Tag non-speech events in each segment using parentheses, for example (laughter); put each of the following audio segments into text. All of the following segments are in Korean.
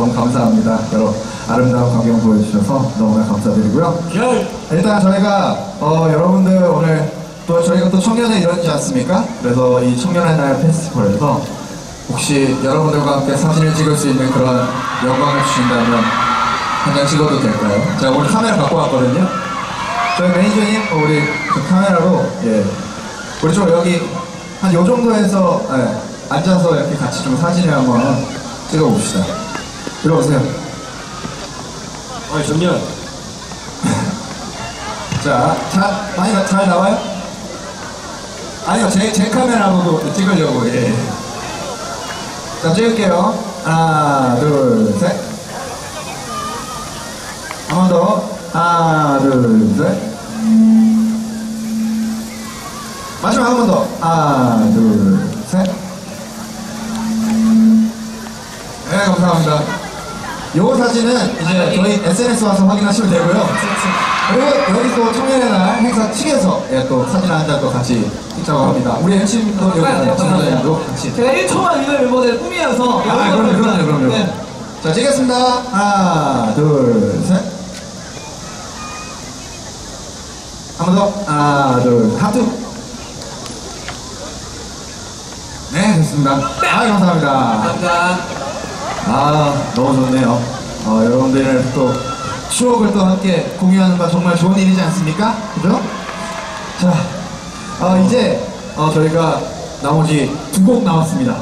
너무 감사합니다. 여러 아름다운 광경 보여주셔서 너무나 감사드리고요. 일단 저희가 어, 여러분들 오늘 또 저희가 또 청년의 일원이지 않습니까? 그래서 이 청년의 날 페스티벌에서 혹시 여러분들과 함께 사진을 찍을 수 있는 그런 영광을 주신다면 한 장 찍어도 될까요? 제가 오늘 카메라 갖고 왔거든요. 저희 매니저님 어, 우리 그 카메라로 예 우리 좀 여기 한 요 정도에서 예, 앉아서 이렇게 같이 좀 사진을 한번 찍어봅시다. 들어오세요. 아, 정면. (laughs) 자, 자, 많이 나- 잘 나와요? 아니요, 제, 제 카메라로도 찍으려고, 예. 자, 찍을게요. 하나, 둘, 셋. 한 번 더. 하나, 둘, 셋. 마지막 한 번 더. 하나, 둘, 셋. 네, 감사합니다. 요 사진은 이제 저희 SNS 와서 확인하시면 되고요. 그리고 여기 또 청년의 날 행사 측에서 예, 또 사진 한장또 같이 찍자고 합니다. 우리 MC도 여기 네, 청년도 같이. 제가 1초만 이거 멤버들 꿈이어서 아, 그럼요, 그럼요, 그럼요. 네. 자, 찍겠습니다. 하나, 둘, 셋. 한 번 더. 하나, 둘, 하트. 네, 됐습니다. 아, 감사합니다. 감사합니다. 아 너무 좋네요. 어, 여러분들이랑 또 추억을 또 함께 공유하는 건 정말 좋은 일이지 않습니까? 그죠? 자, 어, 이제 어, 저희가 나머지 두 곡 남았습니다.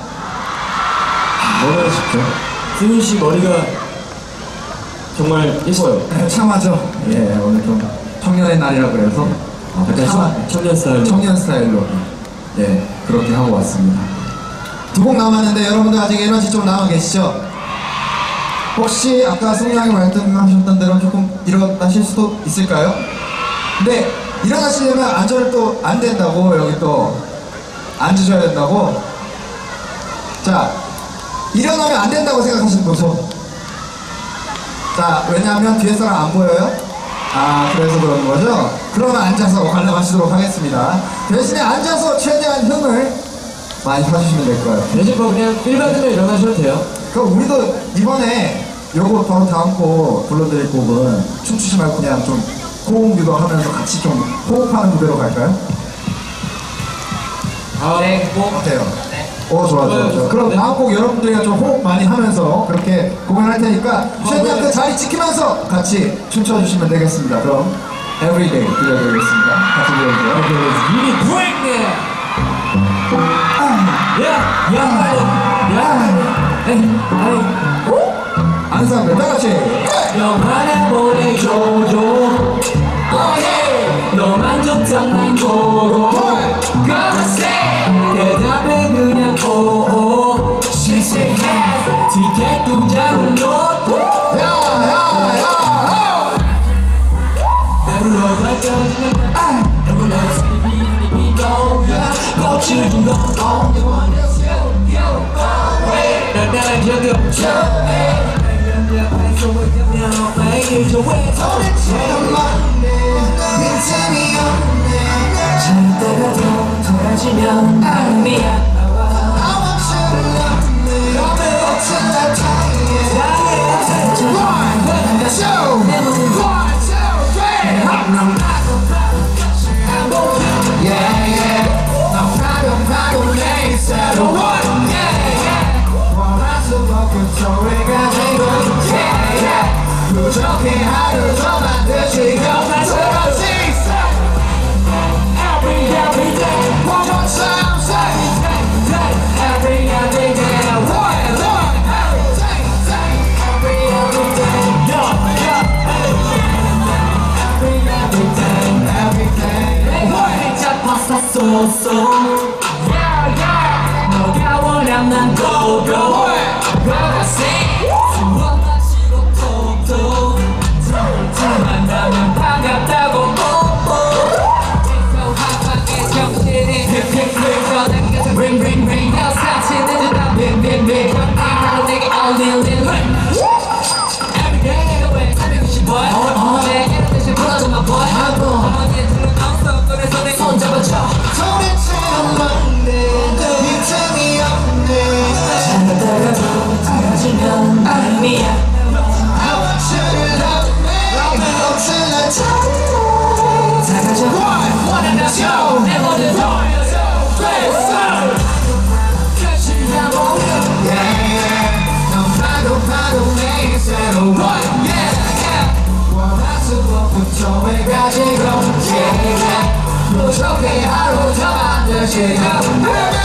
뭐라 하십시오? 승윤 씨 머리가 정말 예뻐요. 네, 참하죠. 예, 오늘 좀 청년의 날이라 그래서 어, 약간 청- 청년 스타일. 청년 스타일로 예 그렇게 하고 왔습니다. 두 곡 남았는데 여러분들 아직 에너지 좀 남아 계시죠? 혹시 아까 승량이 말씀하셨던 대로 조금 일어나실 수도 있을까요? 근데 일어나시려면 안전을 또 안 된다고 여기 또 앉으셔야 된다고 자 일어나면 안 된다고 생각하시는 거죠? 자 왜냐하면 뒤에 사람 안 보여요? 아 그래서 그런 거죠? 그러면 앉아서 관람하시도록 하겠습니다 대신에 앉아서 최대한 힘을 많이 사주시면 될 거예요 대신 뭐 그냥 필 받으면 일어나셔도 돼요. 그럼 우리도 이번에 요거 바로 다음 곡 불러드릴 곡은 춤추지 말고 그냥 좀 호흡 유도하면서 같이 좀 호흡하는 무대로 갈까요? 아, 네, 뭐? 어때요? 오 좋아 좋아 좋아 그럼 다음 곡 여러분들이랑 좀 호흡 많이 하면서 그렇게 공연할 테니까 최대한 그 자리 지키면서 같이 춤춰주시면 되겠습니다. 그럼 Everyday 들려드리겠습니다. 같이 들려주세요. 이미 브레이크! 야, 야, 야, 에이, 에이. 아는 사람들 다 같이 영화나 보내줘줘 너만 좋단 난 고고 Gonna say 대답해 그냥 오오 실시해 티켓 동작은 놓고 야야야 배불러 가져 지면 배불러 살기 비도야 꽃을 준거 난 나랑 저기 없죠 잘 때가 돌아지면 나는 미안 부족해 하루 더 만들지 감사스럽지 Every every day One more time say Every every day One, one, every day, day Every every day Yeah, yeah Every every day Every day 활짝 벗었어 Yeah, yeah 너가 원하면 go, go what I say shit up.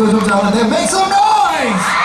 아, 목소리 좀 작은데 make some noise